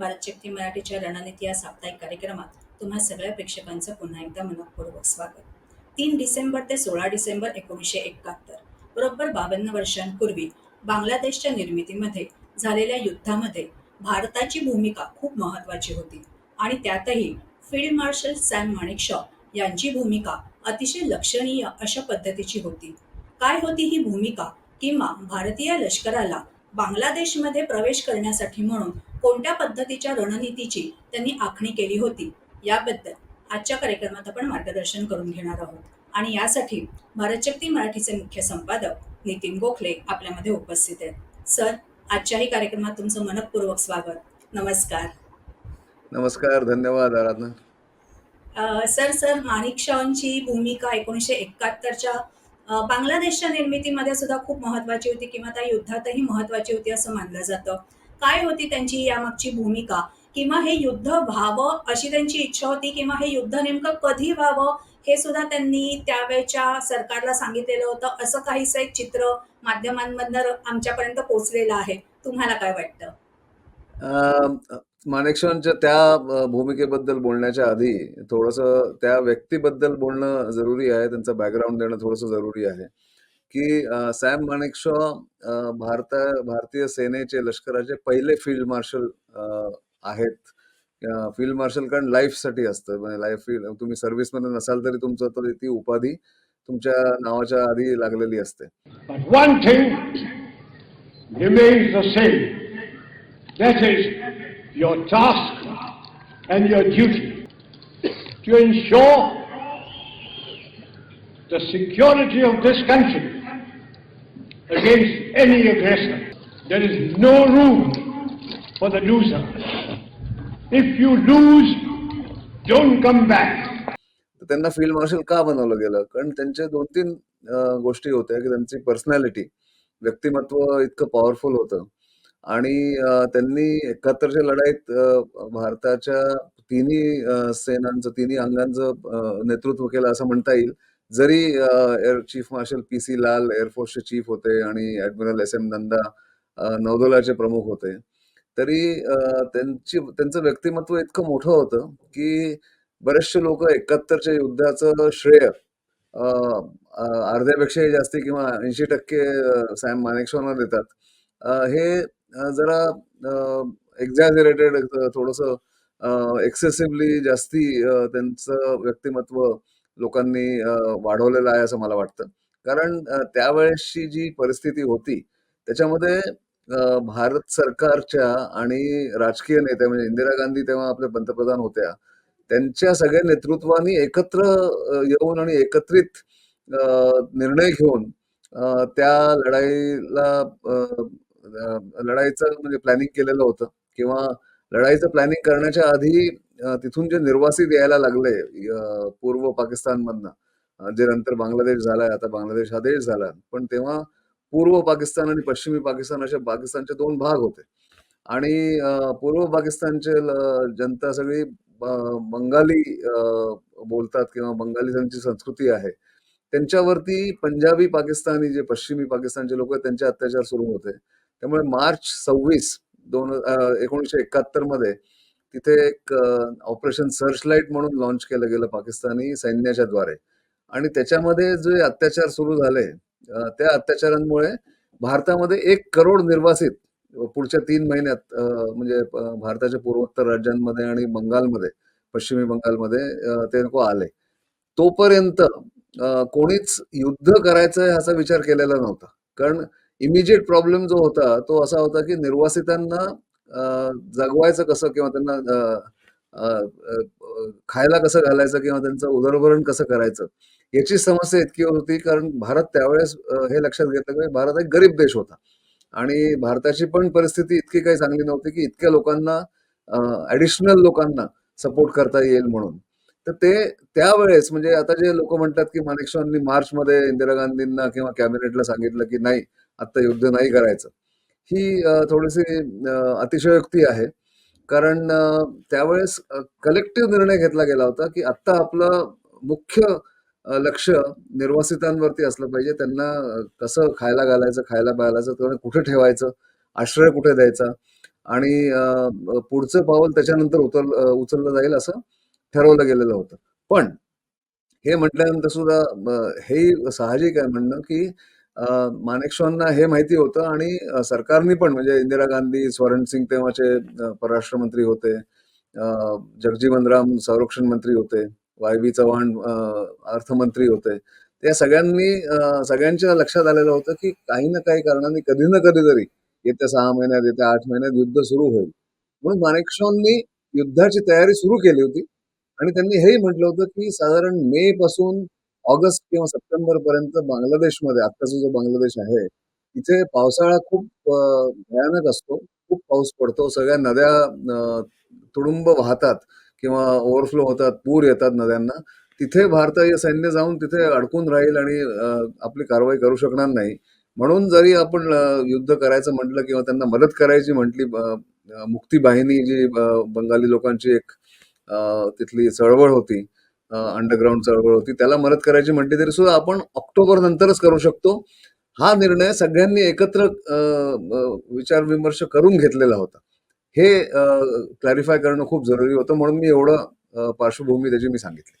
भारतशक्ती मराठीच्या रणनीती या साप्ताहिक कार्यक्रमात तुम्हा सगळ्या प्रेक्षकांचं पुन्हा एकदा मनपूर्वक स्वागत. तीन डिसेंबर ते सोळा डिसेंबर एकोणीसशे एकाहत्तर बरोबर बावन्न वर्षांपूर्वी बांगलादेशच्या निर्मितीमध्ये झालेल्या युद्धामध्ये भारताची भूमिका खूप महत्वाची होती आणि त्यातही फील्ड मार्शल सॅम माणेकशॉ यांची भूमिका अतिशय लक्षणीय अशा पद्धतीची होती. काय होती ही भूमिका किंवा भारतीय लष्कराला बांगलादेशमध्ये प्रवेश करण्यासाठी म्हणून कोणत्या पद्धतीच्या रणनीतीची त्यांनी आखणी केली होती? याबद्दल आजच्या कार्यक्रमात आपण मार्गदर्शन करून घेणार आहोत. आणि यासाठी भारतशक्ती मराठीचे मुख्य संपादक नितीन गोखले आपल्यामध्ये उपस्थित आहेत. सर आजच्याही कार्यक्रमात तुमचं मनपूर्वक स्वागत. नमस्कार. नमस्कार धन्यवाद आराधना. सर सर माणिक शॉंची भूमिका एकोणीसशे एकाहत्तरच्या बांगलादेशच्या निर्मितीमध्ये सुद्धा खूप महत्वाची होती किंवा त्या युद्धातही महत्वाची होती असं मानलं जातं. काय होती त्यांची यामागची भूमिका? किंवा हे युद्ध व्हावं अशी त्यांची इच्छा होती किंवा हे युद्ध नेमकं कधी व्हावं हे सुद्धा त्यांनी त्यावेळच्या सरकारला सांगितलेलं होतं. असं काहीसं एक चित्र माध्यमांमधनं आमच्यापर्यंत पोहोचलेलं आहे. तुम्हाला काय वाटतं? अं, त्या भूमिकेबद्दल बोलण्याच्या आधी थोडस त्या व्यक्तीबद्दल बोलणं जरुरी आहे त्यांचा बॅकग्राऊंड देणं थोडंसं जरुरी आहे. की सॅम मानेकशॉ अं, भारत भारतीय सेनेचे लष्कराचे पहिले फील्ड मार्शल आहेत. फील्ड मार्शल कारण लाईफसाठी असतं. म्हणजे लाईफ फील्ड तुम्ही सर्व्हिसमध्ये नसाल तरी तुमचं तरी ती उपाधी तुमच्या नावाच्या आधी लागलेली असते. But one thing remains the same. That is your task and your duty to ensure the security of this country against any aggressor. There is no room for the loser. If you lose, don't come back. तर त्यांना field marshal का बनवलं गेलं कारण त्यांच्या दोन तीन अं, गोष्टी होत्या की त्यांची पर्सनॅलिटी व्यक्तिमत्व इतकं पॉवरफुल होतं आणि त्यांनी एकाहत्तरच्या लढाईत भारताच्या तिन्ही अं, सेनांचं तिन्ही अंगांचं नेतृत्व केलं असं म्हणता येईल. जरी air chief marshal P C Lal एअरफोर्सचे chief होते आणि ऍडमिरल एस एम नंदा अं, नौदलाचे प्रमुख होते. तरी त्यांची त्यांचं व्यक्तिमत्व इतकं मोठं होतं की बरेचसे लोक एकाहत्तरच्या युद्धाचं श्रेय अं, अं, अर्ध्यापेक्षाही जास्ती किंवा ऐंशी टक्के सॅम मानेकशॉना देतात. हे जरा एक्झॅजरेटेड थोडस एक्सेसिव्हली जास्ती अं, त्यांचं व्यक्तिमत्व लोकांनी वाढवलेलं आहे असं मला वाटतं. कारण त्यावेळेसची जी परिस्थिती होती त्याच्यामध्ये भारत सरकारच्या आणि राजकीय नेत्या म्हणजे इंदिरा गांधी तेव्हा आपल्या पंतप्रधान होत्या त्यांच्या सगळ्या नेतृत्वानी एकत्र अ, येऊन आणि एकत्रित अ, निर्णय घेऊन अ, त्या लढाईला अ, लढाईचं म्हणजे प्लॅनिंग केलेलं होतं. किंवा लढाईचं प्लॅनिंग करण्याच्या आधी तिथून जे निर्वासित यायला लागले पूर्व पाकिस्तानमधनं जे नंतर बांगलादेश झालाय आता बांगलादेश हा देश झाला. पण तेव्हा पूर्व पाकिस्तान आणि पश्चिमी पाकिस्तान असे पाकिस्तानचे दोन भाग होते. आणि पूर्व पाकिस्तानचे जनता सगळी बंगाली बोलतात किंवा बंगाली त्यांची संस्कृती आहे. त्यांच्यावरती पंजाबी पाकिस्तानी जे पश्चिमी पाकिस्तानचे लोक आहेत त्यांचे अत्याचार सुरू होते. त्यामुळे मार्च सव्वीस दोन एकोणीसशे एकाहत्तरमध्ये तिथे एक ऑपरेशन सर्चलाइट म्हणून लॉन्च केलं गेलं पाकिस्तानी सैन्याच्या द्वारे. आणि त्याच्यामध्ये जे अत्याचार सुरू झाले त्या अत्याचारांमुळे भारतामध्ये एक करोड निर्वासित पुढच्या तीन महिन्यात म्हणजे भारताच्या पूर्वोत्तर राज्यांमध्ये आणि बंगालमध्ये पश्चिमी बंगालमध्ये ते लोक आले. तोपर्यंत कोणीच युद्ध करायचं आहे असा विचार केलेला नव्हता. कारण इमिजिएट प्रॉब्लेम जो होता तो असा होता की निर्वासितांना जगवायचं कसं किंवा त्यांना खायला कसं घालायचं किंवा त्यांचं उदरभरण कसं करायचं याची समस्या इतकी होती कारण भारत त्यावेळेस हे लक्षात घेतलं की भारत एक गरीब देश होता. आणि भारताची पण परिस्थिती इतकी काही चांगली नव्हती की इतक्या लोकांना ऍडिशनल लोकांना सपोर्ट करता येईल म्हणून. तर ते त्यावेळेस म्हणजे आता जे लोक म्हणतात की मानेकशॉंनी मार्चमध्ये इंदिरा गांधींना किंवा कॅबिनेटला सांगितलं की नाही आता युद्ध नाही करायचं. ही थोडीशी अतिशयोक्ती आहे. कारण त्यावेळेस कलेक्टिव्ह निर्णय घेतला गेला होता की आत्ता आपलं मुख्य लक्ष निर्वासितांवरती असलं पाहिजे. त्यांना कसं खायला घालायचं खायला घालायचं त्यांना कुठे ठेवायचं आश्रय कुठे द्यायचा आणि पुढचं पाऊल त्याच्यानंतर उचल उचललं जाईल असं ठरवलं गेलेलं होतं. पण हे म्हटल्यानंतर सुद्धा हे साहजिक आहे म्हणणं, की अ, मानेकशॉंना हे माहिती होतं आणि सरकारने सरकारनी पण म्हणजे इंदिरा गांधी, स्वरण सिंग तेव्हाचे परराष्ट्र मंत्री होते. जगजीवन राम संरक्षण मंत्री होते. वाय-बी चव्हाण अर्थमंत्री होते. त्या सगळ्यांनी सगळ्यांच्या लक्षात आलेलं होतं, की काही ना काही कारणाने कधी ना कधीतरी येत्या सहा महिन्यात, येत्या आठ महिन्यात युद्ध सुरू होईल. म्हणून माणेकशॉंनी युद्धाची तयारी सुरू केली होती आणि त्यांनी हेही म्हटलं होतं, की साधारण मे पासून ऑगस्ट किंवा सप्टेंबर पर्यंत बांगलादेशमध्ये आत्ताचा जो बांगलादेश आहे, तिथे पावसाळा खूप अ, भयानक असतो. खूप पाऊस पडतो. सगळ्या नद्या अ, तुडुंब वाहतात किंवा ओव्हरफ्लो होतात, पूर येतात नद्यांना. तिथे भारतीय सैन्य जाऊन तिथे अडकून राहील आणि अ, आपली कारवाई करू शकणार नाही. म्हणून जरी आपण अ, युद्ध करायचं म्हटलं किंवा त्यांना मदत करायची म्हटली अ, अ, मुक्ती वाहिनी जी अ, बंगाली लोकांची एक अ, तिथली चळवळ होती. अंडरग्राऊंड चळवळ होती. त्याला मदत करायची म्हटली तरी सुद्धा आपण ऑक्टोबर नंतरच करू शकतो. हा निर्णय सगळ्यांनी एकत्र अ, अ, विचार-विमर्श करून घेतलेला होता. हे अ, क्लॅरिफाय करणं खूप जरुरी होतं म्हणून मी एवढं अ, पार्श्वभूमी त्याची मी सांगितली.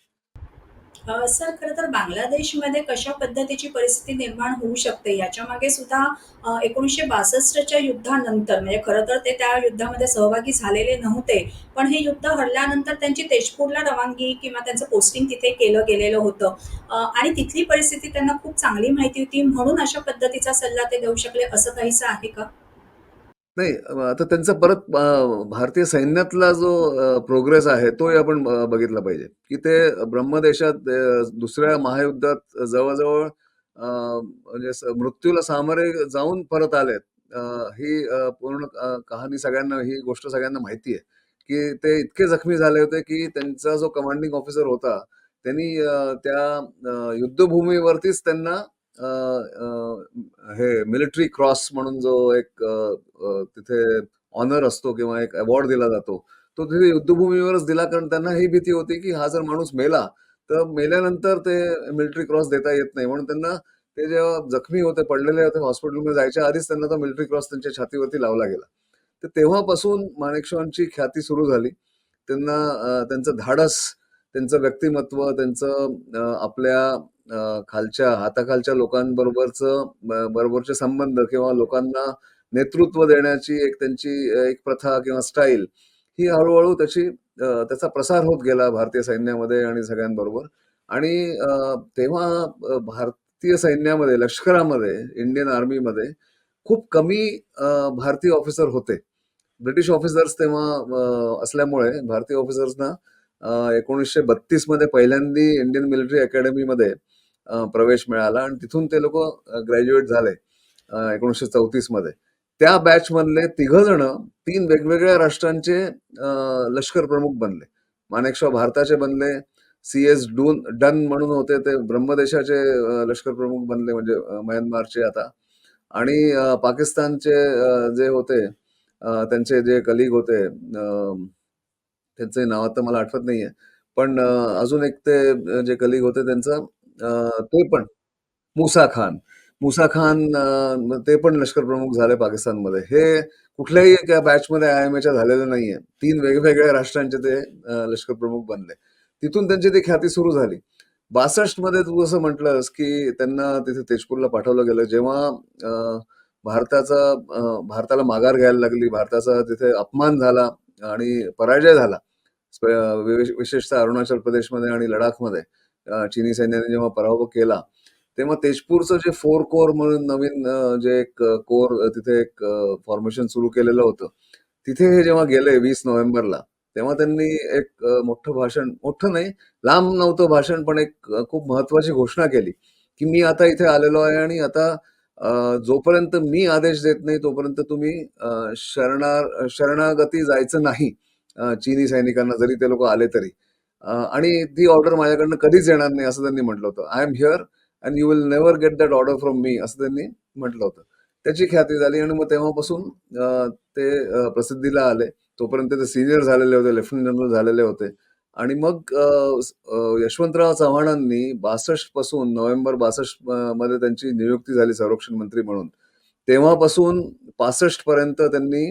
सर खरं तर बांगलादेशमध्ये कशा पद्धतीची परिस्थिती निर्माण होऊ शकते याच्यामागे सुद्धा एकोणीसशे बासष्टच्या युद्धानंतर म्हणजे खरं तर ते त्या युद्धामध्ये सहभागी झालेले नव्हते. पण हे युद्ध हरल्यानंतर त्यांची तेजपूरला रवानगी किंवा त्यांचं पोस्टिंग तिथे केलं गेलेलं होतं. आणि तिथली परिस्थिती त्यांना खूप चांगली माहिती होती म्हणून अशा पद्धतीचा सल्ला ते देऊ शकले असं काहीसं आहे का? नाही आता त्यांचा परत अ, भारतीय सैन्यातला जो अ, प्रोग्रेस आहे तोही आपण अ, बघितला पाहिजे, की ते ब्रह्मदेशात अ, दुसऱ्या महायुद्धात जवळ-जवळ अ, म्हणजे स मृत्यूला सामोरे जाऊन परत आलेत. अ, ही अ, पूर्ण अ, कहाणी सगळ्यांना ही गोष्ट सगळ्यांना माहिती आहे, की ते इतके जखमी झाले होते, की त्यांचा जो कमांडिंग ऑफिसर होता, त्यांनी अ, त्या अ, युद्धभूमीवरतीच त्यांना हे मिलिटरी क्रॉस म्हणून जो एक तिथे ऑनर असतो किंवा एक अवॉर्ड दिला जातो. तो तिथे युद्धभूमीवरच दिला कारण त्यांना ही भीती होती, की हा जर माणूस मेला, तर मेल्यानंतर ते मिलिटरी क्रॉस देता येत नाही. म्हणून त्यांना ते जेव्हा जखमी होते, पडलेले होते हॉस्पिटलमध्ये जायच्या आधीच त्यांना तो मिलिटरी क्रॉस त्यांच्या छातीवरती लावला गेला. तर तेव्हापासून माणेकशॉंची ख्याती सुरू झाली. त्यांना त्यांचं धाडस, त्यांचं व्यक्तिमत्व, त्यांचं आपल्या खालच्या हाताखालच्या लोकांबरोबरचं बरोबरचे संबंध किंवा लोकांना नेतृत्व देण्याची एक त्यांची एक प्रथा किंवा स्टाईल ही हळूहळू त्याची त्याचा प्रसार होत गेला भारतीय सैन्यामध्ये आणि सगळ्यांबरोबर आणि तेव्हा भारतीय सैन्यामध्ये, लष्करामध्ये, इंडियन आर्मीमध्ये खूप कमी भारतीय ऑफिसर होते. ब्रिटिश ऑफिसर्स तेव्हा असल्यामुळे भारतीय ऑफिसर्सना एकोणीसशे बत्तीसमध्ये पहिल्यांदी इंडियन मिलिटरी अकॅडमीमध्ये मध्ये प्रवेश मिळाला आणि तिथून ते लोक ग्रॅज्युएट झाले एकोणीसशे चौतीसमध्ये. त्या बॅच मधले तिघं जण तीन वेगवेगळ्या राष्ट्रांचे लष्कर प्रमुख बनले. मानेकशॉ भारताचे बनले. सी-एस डून डन म्हणून होते ते ब्रह्मदेशाचे लष्कर प्रमुख बनले म्हणजे म्यानमारचे आता आणि पाकिस्तानचे जे होते त्यांचे जे कलीग होते त्यांचे नाव आता मला आठवत नाहीये. पण अजून एक ते जे कलीग होते त्यांचं अ, ते पण मुसा खान. मुसा खान अ, ते पण लष्कर प्रमुख झाले पाकिस्तानमध्ये. हे कुठल्याही एका बॅचमध्ये आयएमएच्या झालेलं नाहीये. 3 वेगवेगळ्या राष्ट्रांचे ते अ, लष्कर प्रमुख बनले. तिथून त्यांची ती ख्याती सुरू झाली. 62 मध्ये तू जसं म्हटलंस, की त्यांना तिथे तेजपूरला पाठवलं गेलं. जेव्हा अ, भारताचा अ, भारताला माघार घ्यायला लागली, भारताचा तिथे अपमान झाला आणि पराजय झाला. स्प विशेषतः अरुणाचल प्रदेशमध्ये आणि लडाखमध्ये चीनी सैन्याने जेव्हा पराभव केला, तेव्हा तेजपूरचं जे फोर कोर म्हणून नवीन जे एक कोर तिथे एक फॉर्मेशन सुरू केलेलं होतं. तिथे हे जेव्हा गेले वीस नोव्हेंबरला, तेव्हा त्यांनी एक मोठं भाषण मोठं नाही, लांब नव्हतं भाषण, पण एक खूप महत्वाची घोषणा केली, की मी आता इथे आलेलो आहे आणि आता जोपर्यंत मी आदेश देत नाही, तोपर्यंत तुम्ही शरणा शरणागती जायचं नाही चिनी चीनी सैनिकांना, जरी ते लोक आले तरी. आणि ती ऑर्डर माझ्याकडनं कधीच येणार नाही, असं त्यांनी म्हटलं होतं. I am here and you will never get that order from me, असं त्यांनी म्हटलं होतं. त्याची ख्याती झाली आणि मग तेव्हापासून ते प्रसिद्धीला आले. तोपर्यंत ते सिनियर झालेले होते, लेफ्टनंट जनरल झालेले होते. आणि मग यशवंतराव चव्हाणांनी 62 पासून नोव्हेंबर बासष्टमध्ये त्यांची नियुक्ती झाली संरक्षण मंत्री म्हणून. तेव्हापासून 65 पर्यंत त्यांनी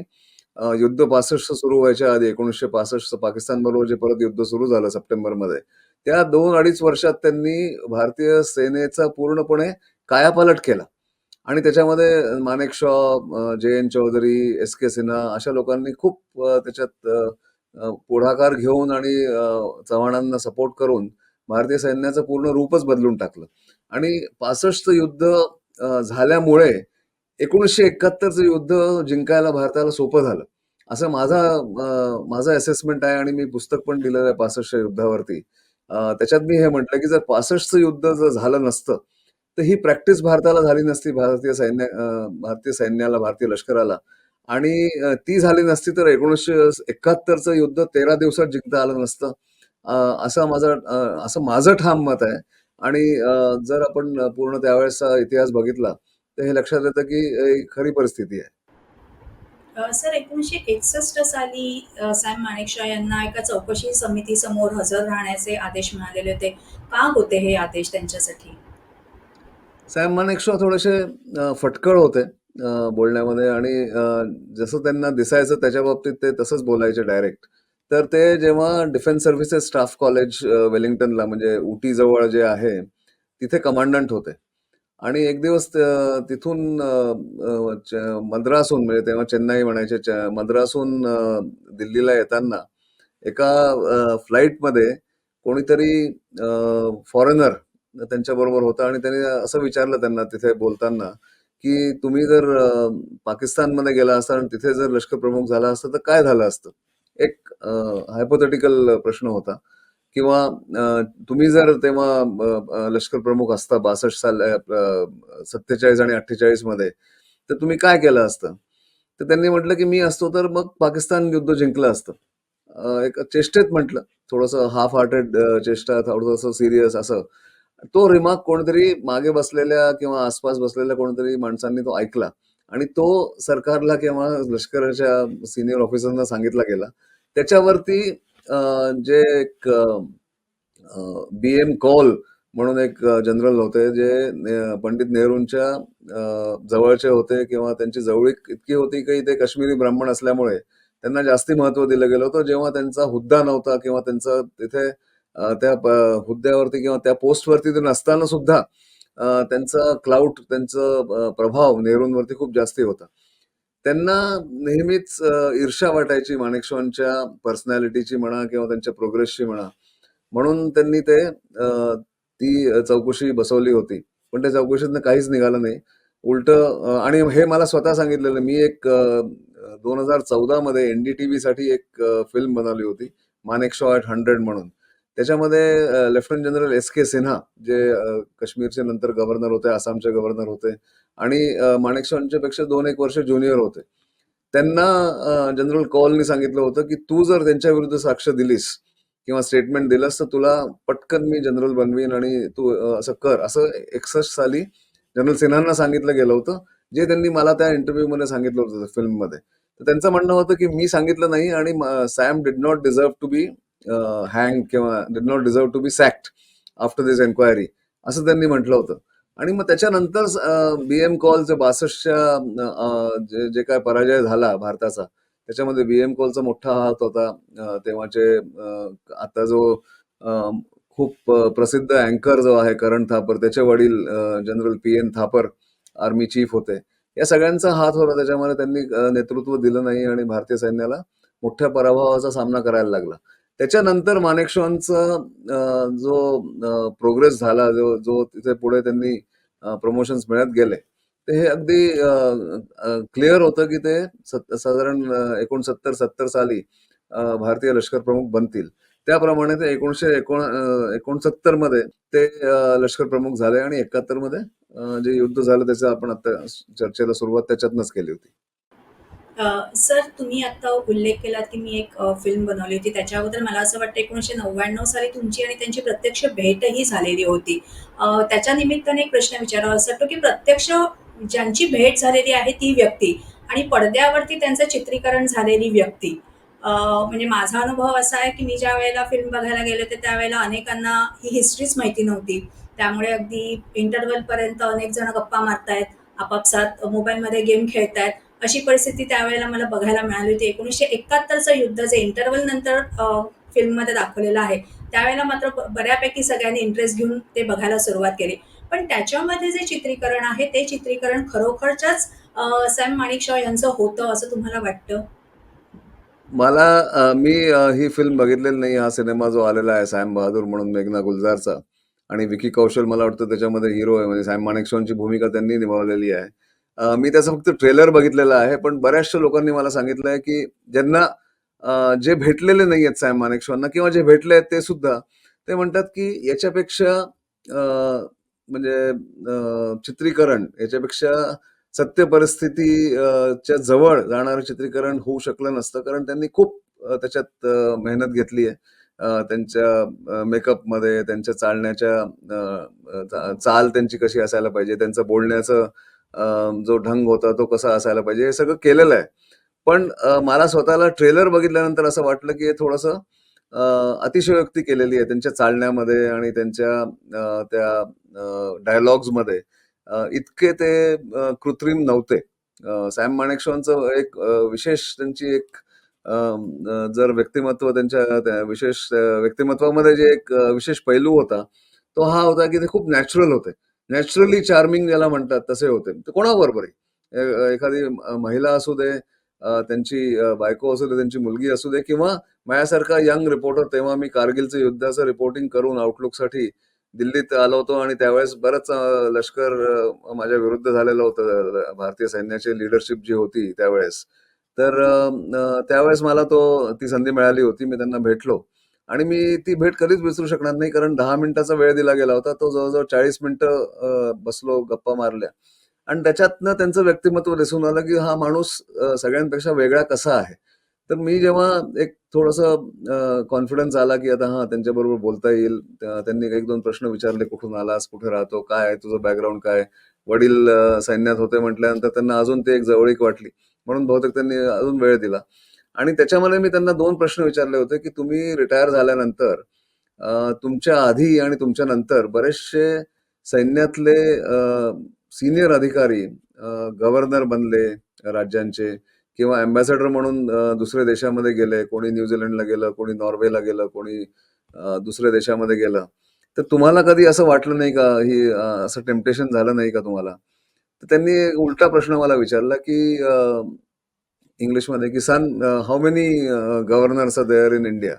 अ, युद्ध 65 सुरू व्हायच्या आधी 1965 पाकिस्तानबरोबर जे परत युद्ध सुरू झालं सप्टेंबरमध्ये, त्या 2-2.5 वर्षात त्यांनी भारतीय सेनेचा पूर्णपणे कायापालट केला आणि त्याच्यामध्ये मानेकशॉ, अ, J N. Chaudhari, S K Sinha अशा लोकांनी खूप अ, त्याच्यात अ, अ, पुढाकार घेऊन आणि अ, चव्हाणांना सपोर्ट करून भारतीय सैन्याचं पूर्ण रूपच बदलून टाकलं आणि 65चं युद्ध अ, झाल्यामुळे 1971चं युद्ध जिंकायला भारताला सोपं झालं. असं माझा माझा असेसमेंट आहे आणि मी पुस्तक पण दिलेलं आहे 65च्या युद्धावरती. त्याच्यात मी हे म्हटलं, की जर 65चं युद्ध जर झालं नसतं, तर ही प्रॅक्टिस भारताला झाली नसती भारतीय सैन्य भारतीय सैन्याला, भारतीय लष्कराला आणि ती झाली नसती तर 1971चं युद्ध 13 दिवसात जिंकता आलं नसतं. असं माझं माझा असं माझं ठाम मत आहे आणि जर आपण पूर्ण त्यावेळेसचा इतिहास बघितला, तर हे लक्षात येतं, की खरी परिस्थिती आहे. सर 1961 साली अ, सॅम माणेकशॉ यांना एका चौकशी समितीसमोर हजर राहण्याचे आदेश मिळालेले होते. का होते हे आदेश त्यांच्यासाठी? सॅम मानेकशॉ थोडेसे फटकळ होते बोलण्यामध्ये आणि जसं त्यांना दिसायचं त्याच्या बाबतीत ते तसंच बोलायचे डायरेक्ट. तर ते जेव्हा डिफेन्स सर्व्हिसेस स्टाफ कॉलेज वेलिंग्टनला म्हणजे उटीजवळ जे आहे, तिथे कमांडंट होते आणि एक दिवस त तिथून अ, च मद्रासहून म्हणजे तेव्हा चेन्नई म्हणायचे च मद्रासहून अ, दिल्लीला येताना एका अ, फ्लाइटमध्ये कोणीतरी अ, फॉरेनर त्यांच्याबरोबर होता आणि त्याने असं विचारलं त्यांना तिथे बोलताना, की तुम्ही जर अ, पाकिस्तानमध्ये गेला असता आणि तिथे जर लष्कर प्रमुख झाला असता, तर काय झालं असतं? एक अ, हायपोथेटिकल प्रश्न होता किंवा तुम्ही जर तेव्हा लष्कर प्रमुख असता 62 साल सत्तेचाळीस आणि 48 मध्ये, तर तुम्ही काय केलं असतं? तर त्यांनी म्हटलं, की मी असतो तर मग पाकिस्तान युद्ध जिंकलं असतं. एक चेष्टेत म्हटलं, थोडंसं हाफ हार्टेड चेष्टा, थोडंसं सिरियस असं. तो रिमार्क कोणतरी मागे बसलेल्या किंवा आसपास बसलेल्या कोणीतरी माणसांनी तो ऐकला आणि तो सरकारला किंवा लष्कराच्या सिनियर ऑफिसरना सांगितला गेला. त्याच्यावरती जे एक बी एम कॉल म्हणून एक जनरल होते, जे पंडित नेहरूंच्या जवळचे होते किंवा त्यांची जवळीक इतकी होती, की ते काश्मीरी ब्राह्मण असल्यामुळे त्यांना जास्ती महत्त्व दिलं गेलं होतं. जेव्हा त्यांचा हुद्दा नव्हता किंवा त्यांचं तिथे त्या हुद्द्यावरती किंवा त्या पोस्टवरती ते नसताना सुद्धा त्यांचा क्लाउट, त्यांचं प्रभाव नेहरूंवरती खूप जास्ती होता. त्यांना नेहमीच अ, ईर्ष्या वाटायची माणेकशॉंच्या पर्सनॅलिटीची म्हणा किंवा त्यांच्या प्रोग्रेसची म्हणा. म्हणून त्यांनी ते अ, ती चौकशी बसवली होती. पण त्या चौकशीतनं काहीच निघालं नाही. उलटं अ, आणि हे मला स्वतः सांगितलेलं. मी एक अ, 2014 मध्ये एन-डी-टीव्हीसाठी एक अ, फिल्म बनवली होती. मानेकशॉ ॲट 100 म्हणून. त्याच्यामध्ये लेफ्टनंट जनरल एस.के. सिन्हा जे काश्मीरचे नंतर गव्हर्नर होते, आसामचे गव्हर्नर होते आणि अ, पेक्षा 2-1 वर्ष ज्युनियर होते. त्यांना जनरल कॉलनी सांगितलं होतं, की तू जर त्यांच्या विरुद्ध साक्ष दिलीस किंवा स्टेटमेंट दिलंस, तर तुला पटकन मी जनरल बनवीन आणि तू असं कर. असं 61 साली जनरल सिन्हांना सांगितलं गेलं होतं, जे त्यांनी मला त्या इंटरव्ह्यूमध्ये सांगितलं होतं फिल्ममध्ये. तर त्यांचं म्हणणं होतं, की मी सांगितलं नाही आणि Sam did not deserve to be hang किंवा did not deserve to be sacked after this enquiry असं त्यांनी म्हटलं होतं. आणि मग त्याच्यानंतर बी बी.एम. कौलचं 62च्या अ, जे जे काही पराजय झाला भारताचा, त्याच्यामध्ये बी.एम. कॉलचा मोठा हात होता. तेव्हाचे आता जो खूप प्रसिद्ध अँकर जो आहे करण थापर, त्याचे वडील general P N Thapar army chief होते. या सगळ्यांचा हात होता त्याच्यामध्ये. त्यांनी नेतृत्व दिलं नाही आणि भारतीय सैन्याला मोठ्या पराभवाचा सामना करायला लागला. त्याच्यानंतर मानेकशॉंचा अ, जो प्रोग्रेस झाला, जो जो तिथे पुढे त्यांनी प्रमोशन्स मिळत गेले. ते हे अगदी क्लिअर होतं, की ते साधारण एकोणसत्तर सत्तर साली भारतीय लष्कर प्रमुख बनतील. त्याप्रमाणे ते 1900 एकोण एकोणसत्तरमध्ये ते लष्कर प्रमुख झाले आणि 71 मध्ये जे युद्ध झालं त्याचं आपण आता चर्चेला सुरुवात त्याच्यातनच केली होती. सर तुम्ही आता उल्लेख केलात, की मी एक फिल्म बनवली होती. त्याच्याबद्दल मला असं वाटतं 1999 साली तुमची आणि त्यांची प्रत्यक्ष भेटही झालेली होती. त्याच्या निमित्ताने एक प्रश्न विचारावा असं वाटतो, की प्रत्यक्ष ज्यांची भेट झालेली आहे ती व्यक्ती आणि पडद्यावरती त्यांचं चित्रीकरण झालेली व्यक्ती. म्हणजे माझा अनुभव असा आहे, की मी ज्या वेळेला फिल्म बघायला गेले होते, त्यावेळेला अनेकांना ही हिस्ट्रीच माहिती नव्हती. त्यामुळे अगदी इंटरव्हलपर्यंत अनेक जण गप्पा मारतायत, आपापसात मोबाईलमध्ये गेम खेळतायत अशी परिस्थिती त्यावेळेला मला बघायला मिळाली होती. एकोणीसशे एकाहत्तरचं युद्ध जे इंटरवल नंतर फिल्ममध्ये दाखवलेलं आहे त्यावेळेला मात्र बऱ्यापैकी सगळ्यांनी इंटरेस्ट घेऊन ते बघायला सुरुवात केली. पण त्याच्यामध्ये जे चित्रीकरण आहे ते चित्रीकरण खरोखरच्याच सॅम सॅम माणिकशॉ यांचं होतं असं तुम्हाला वाटतं? मला मी ही फिल्म बघितलेली नाही. हा सिनेमा जो आलेला आहे सॅम बहादूर म्हणून मेघना गुलजारचा. आणि विकी कौशल मला वाटतं त्याच्यामध्ये हिरो आहे. म्हणजे सॅम माणेकशॉंची भूमिका त्यांनी निभावलेली आहे. मी त्याचा फक्त ट्रेलर बघितलेला आहे पण बऱ्याचशा लोकांनी मला सांगितलं आहे की ज्यांना जे भेटलेले नाही आहेत सॅम माणेकशॉंना किंवा जे भेटले आहेत ते सुद्धा ते म्हणतात की याच्यापेक्षा म्हणजे चित्रीकरण याच्यापेक्षा सत्य परिस्थिती अ, च्या जवळ जाणारं चित्रीकरण होऊ शकलं नसतं कारण त्यांनी खूप त्याच्यात मेहनत घेतली आहे. त्यांच्या मेकअपमध्ये त्यांच्या चालण्याच्या चाल त्यांची कशी असायला पाहिजे त्यांचं बोलण्याचं जो ढंग होता तो कसा असायला पाहिजे हे सगळं केलेलं आहे. पण मला स्वतःला ट्रेलर बघितल्यानंतर असं वाटलं की हे थोडंसं अतिशयोक्ती केलेली आहे त्यांच्या चालण्यामध्ये आणि त्यांच्या त्या डायलॉग्समध्ये मध्ये इतके ते कृत्रिम नव्हते. सॅम माणेकशॉंचं एक विशेष त्यांची एक जर व्यक्तिमत्व त्यांच्या विशेष व्यक्तिमत्वामध्ये जे एक विशेष पैलू होता तो हा होता की ते खूप नॅचरल होते. नॅचरली चार्मिंग ज्याला म्हणतात तसे होते. ते कोणाबरोबरही एखादी महिला असू दे त्यांची बायको असू दे त्यांची मुलगी असू दे किंवा माझ्यासारखा यंग रिपोर्टर तेव्हा मी कारगिलचं युद्धाचं रिपोर्टिंग करून आउटलुकसाठी दिल्लीत आलो होतो आणि त्यावेळेस बरंच लष्कर माझ्या विरुद्ध झालेलं होतं. भारतीय सैन्याची लिडरशिप जी होती त्यावेळेस. तर त्यावेळेस मला तो ती संधी मिळाली होती. मी त्यांना भेटलो. आणि मी ती भेट कधीच विसरू शकणार नाही कारण दहा मिनिटाचा वेळ दिला गेला होता तो जवळजवळ चाळीस मिनिटं बसलो गप्पा मारल्या. आणि त्याच्यातनं त्यांचं व्यक्तिमत्व दिसून आलं की हा माणूस सगळ्यांपेक्षा वेगळा कसा आहे? तर मी जेव्हा एक थोडंसं कॉन्फिडन्स आला की आता हा त्यांच्याबरोबर बोलता येईल. त्यांनी एक दोन प्रश्न विचारले कुठून आलास कुठे राहतो काय तुझं बॅकग्राऊंड काय वडील सैन्यात होते म्हटल्यानंतर त्यांना अजून ते एक जवळीक वाटली. म्हणून बहुतेक त्यांनी अजून वेळ दिला. आणि त्याच्यामध्ये मी त्यांना दोन प्रश्न विचारले होते की तुम्ही रिटायर झाल्यानंतर तुमच्या आधी आणि तुमच्या नंतर बरेचसे सैन्यातले सिनियर अधिकारी गव्हर्नर बनले राज्यांचे किंवा अँबॅसेडर म्हणून दुसऱ्या देशामध्ये गेले कोणी न्यूझीलंडला गेलं कोणी नॉर्वेला गेलं कोणी दुसऱ्या देशामध्ये गेलं. तर तुम्हाला कधी असं वाटलं नाही का ही असं टेम्पटेशन झालं नाही का तुम्हाला? तर त्यांनी एक उलटा प्रश्न मला विचारला की इंग्लिशमध्ये की son how many governors are there in India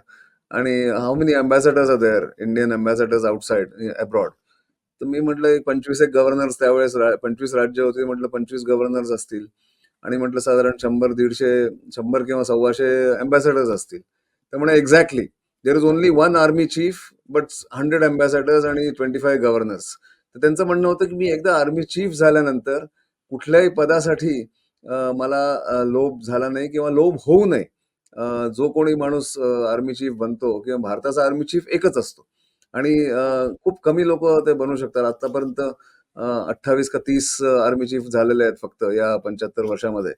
आणि how many ambassadors are there Indian ambassadors outside abroad तर मी म्हटलं एक पंचवीस एक गव्हर्नर्स त्यावेळेस पंचवीस राज्य होते. म्हटलं पंचवीस गव्हर्नर्स असतील. आणि म्हटलं साधारण शंभर दीडशे शंभर किंवा सव्वाशे अँबॅसेडर्स असतील. तर म्हणे exactly there is only one army chief but hundred ambassadors आणि ट्वेंटी फाय गव्हर्नर्स तर त्यांचं म्हणणं होतं की मी एकदा आर्मी चीफ झाल्यानंतर कुठल्याही पदासाठी मला लोभ झाला नाही किंवा लोभ होऊ नये. जो कोणी माणूस आर्मी चीफ बनतो किंवा भारताचा आर्मी चीफ एकच असतो. आणि खूप कमी लोक ते बनू शकतात. आतापर्यंत अठ्ठावीस का तीस आर्मी चीफ झालेले आहेत फक्त या पंच्याहत्तर वर्षामध्ये.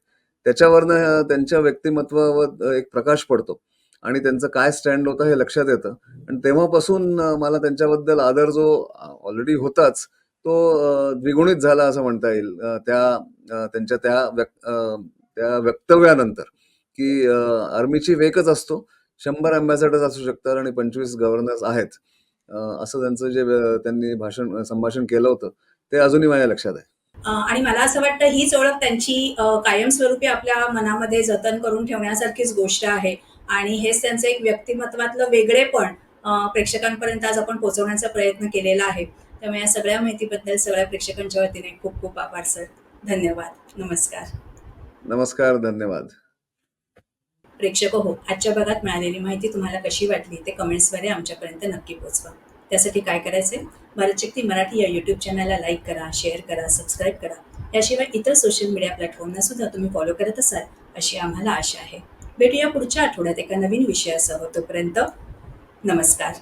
त्याच्यावरनं त्यांच्या व्यक्तिमत्वावर एक प्रकाश पडतो. आणि त्यांचं काय स्टँड होतं हे लक्षात येतं. आणि तेव्हापासून मला त्यांच्याबद्दल आदर जो ऑलरेडी होताच तो द्विगुणित झाला असं म्हणता येईल त्या त्यांच्या त्या त्या वक्तव्यानंतर की आर्मी चीफ एकच असतो शंभर अँबॅसेडर्स असू शकतात आणि पंचवीस गव्हर्नर्स आहेत. असं त्यांचं जे त्यांनी भाषण संभाषण केलं होतं ते अजूनही माझ्या लक्षात आहे. आणि मला असं वाटतं हीच ओळख त्यांची कायमस्वरूपी आपल्या मनामध्ये जतन करून ठेवण्यासारखीच गोष्ट आहे. आणि हेच त्यांचं एक व्यक्तिमत्वातलं वेगळेपण प्रेक्षकांपर्यंत आज आपण पोहोचवण्याचा प्रयत्न केलेला आहे. त्यामुळे या सगळ्या माहितीबद्दल सगळ्या प्रेक्षकांच्या वतीने खूप खूप आभार सर. धन्यवाद. नमस्कार. नमस्कार धन्यवाद. प्रेक्षक हो आजच्या भागात मिळालेली माहिती तुम्हाला कशी वाटली ते कमेंट्सद्वारे आमच्यापर्यंत नक्की पोहोचवा त्यासाठी काय करायचे भारतशक्ती मराठी या यूट्यूब चॅनलला लाईक करा शेअर करा सबस्क्राईब करा. याशिवाय इतर सोशल मीडिया प्लॅटफॉर्मना सुद्धा तुम्ही फॉलो करत असाल अशी आम्हाला आशा आहे. भेटूया पुढच्या आठवड्यात एका नवीन विषयासह. तोपर्यंत नमस्कार.